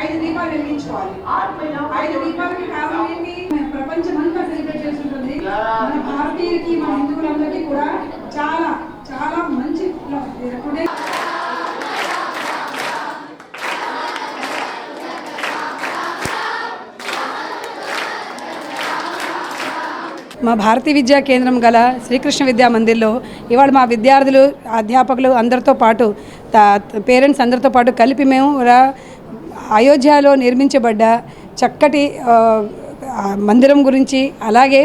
వెలిగించుకోవాలి. ఐదు దీపాలకి కారణం ఏంటి ప్రపంచమంతా సెలబ్రేట్ చేస్తుంటుంది. మన భారతీయులకి మన హిందువులందరికీ కూడా చాలా చాలా మంచి టుడే మా భారతీయ విద్యా కేంద్రం గల శ్రీకృష్ణ విద్యా మందిర్లో ఇవాళ మా విద్యార్థులు అధ్యాపకులు అందరితో పాటు పేరెంట్స్ అందరితో పాటు కలిపి మేము రా- అయోధ్యలో నిర్మించబడ్డ చక్కటి మందిరం గురించి అలాగే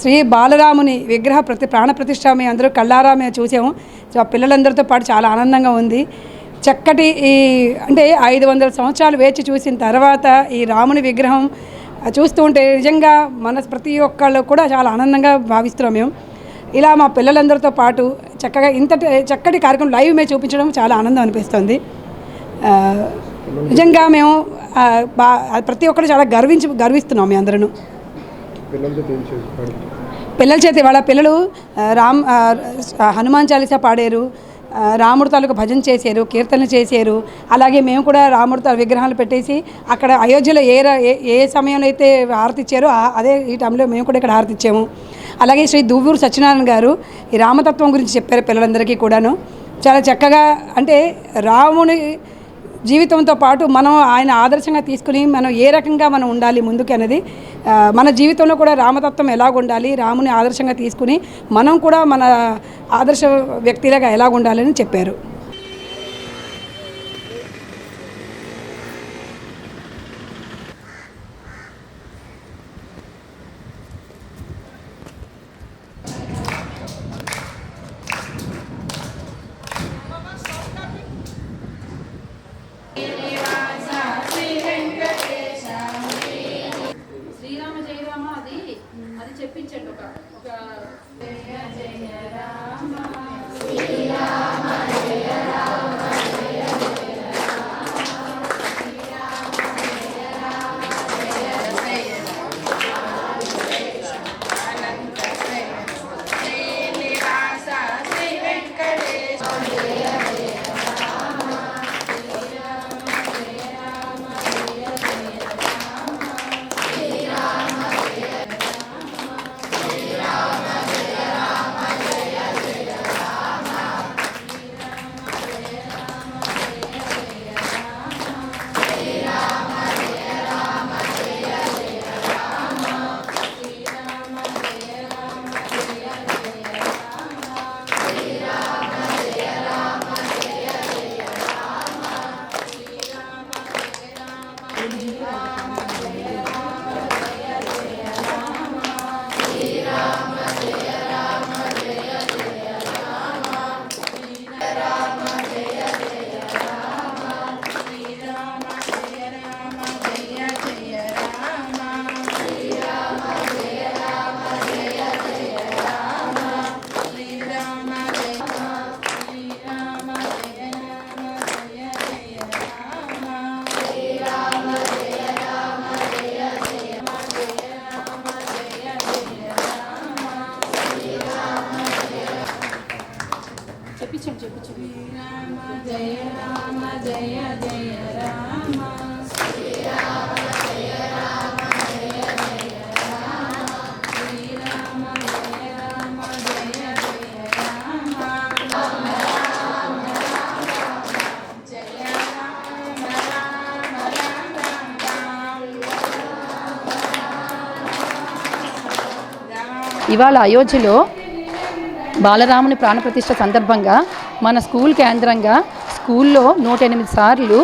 శ్రీ బాలరాముని విగ్రహ ప్రతి ప్రాణ మేము అందరూ కళ్ళారా మేము చూసాము పిల్లలందరితో పాటు చాలా ఆనందంగా ఉంది. చక్కటి ఈ అంటే ఐదు వందల సంవత్సరాలు వేచి చూసిన తర్వాత ఈ రాముని విగ్రహం చూస్తూ ఉంటే నిజంగా మన ప్రతి ఒక్కళ్ళు కూడా చాలా ఆనందంగా భావిస్తున్నాం మేము. ఇలా మా పిల్లలందరితో పాటు చక్కగా ఇంతటి చక్కటి కార్యక్రమం లైవ్ మేము చూపించడం చాలా ఆనందం అనిపిస్తుంది. నిజంగా మేము ప్రతి ఒక్కరు చాలా గర్వించి గర్విస్తున్నాం మీ అందరూ. పిల్లల చేతి వాళ్ళ పిల్లలు రామ్ హనుమాన్ చాలీసా పాడారు రాముడి తాలూకు భజన చేశారు కీర్తనలు చేశారు. అలాగే మేము కూడా రాముడి తాలూ విగ్రహాలు పెట్టేసి అక్కడ అయోధ్యలో ఏ ఏ ఏ సమయంలో అయితే హారతి ఇచ్చారో ఆ- అదే ఈ టైంలో మేము కూడా ఇక్కడ హారతి ఇచ్చాము. అలాగే శ్రీ దువ్వూరు సత్యనారాయణ గారు ఈ రామతత్వం గురించి చెప్పారు పిల్లలందరికీ కూడాను. చాలా చక్కగా అంటే రాముని జీవితంతో పాటు మనం ఆయన ఆదర్శంగా తీసుకుని మనం ఏ రకంగా మనం ఉండాలి ముందుకు అనేది మన జీవితంలో కూడా రామతత్వం ఎలాగ ఉండాలి రాముని ఆదర్శంగా తీసుకుని మనం కూడా మన ఆదర్శ వ్యక్తిలాగా ఎలాగ ఉండాలని చెప్పారు శ్రీరామ జయరామ అది అది చెప్పించండి ఒక ఇవాళ అయోధ్యలో బాలరాముని ప్రాణప్రతిష్ఠ సందర్భంగా మన స్కూల్ కేంద్రంగా స్కూల్లో నూట ఎనిమిది సార్లు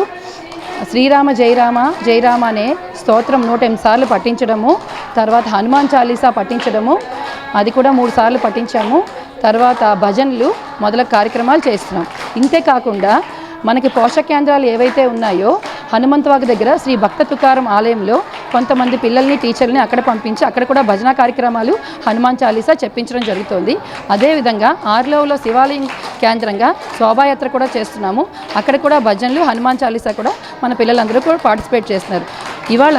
శ్రీరామ జయరామ జయరామ అనే స్తోత్రం నూట ఎనిమిది సార్లు పఠించడము తర్వాత హనుమాన్ చాలీసా పఠించడము అది కూడా మూడు సార్లు పఠించాము తర్వాత భజనలు మొదలగు కార్యక్రమాలు చేస్తున్నాం. ఇంతే కాకుండా మనకి పోషక కేంద్రాలు ఏవైతే ఉన్నాయో హనుమంతవాగ దగ్గర శ్రీ భక్త తుకారం ఆలయంలో కొంతమంది పిల్లల్ని టీచర్ని అక్కడ పంపించి అక్కడ కూడా భజన కార్యక్రమాలు హనుమాన్ చాలీసా చెప్పించడం జరుగుతోంది. అదేవిధంగా ఆర్లోవలో శివాలయం కేంద్రంగా శోభాయాత్ర కూడా చేస్తున్నాము. అక్కడ కూడా భజనలు హనుమాన్ చాలీసా కూడా మన పిల్లలందరూ కూడా పార్టిసిపేట్ చేస్తున్నారు. ఇవాళ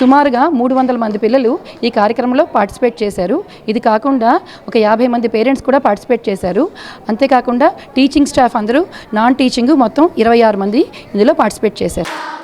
సుమారుగా మూడు వందల మంది పిల్లలు ఈ కార్యక్రమంలో పార్టిసిపేట్ చేశారు. ఇది కాకుండా ఒక యాభై మంది పేరెంట్స్ కూడా పార్టిసిపేట్ చేశారు. అంతేకాకుండా టీచింగ్ స్టాఫ్ అందరూ నాన్ టీచింగ్ మొత్తం ఇరవై ఆరు మంది ఇందులో పార్టిసిపేట్ చేశారు.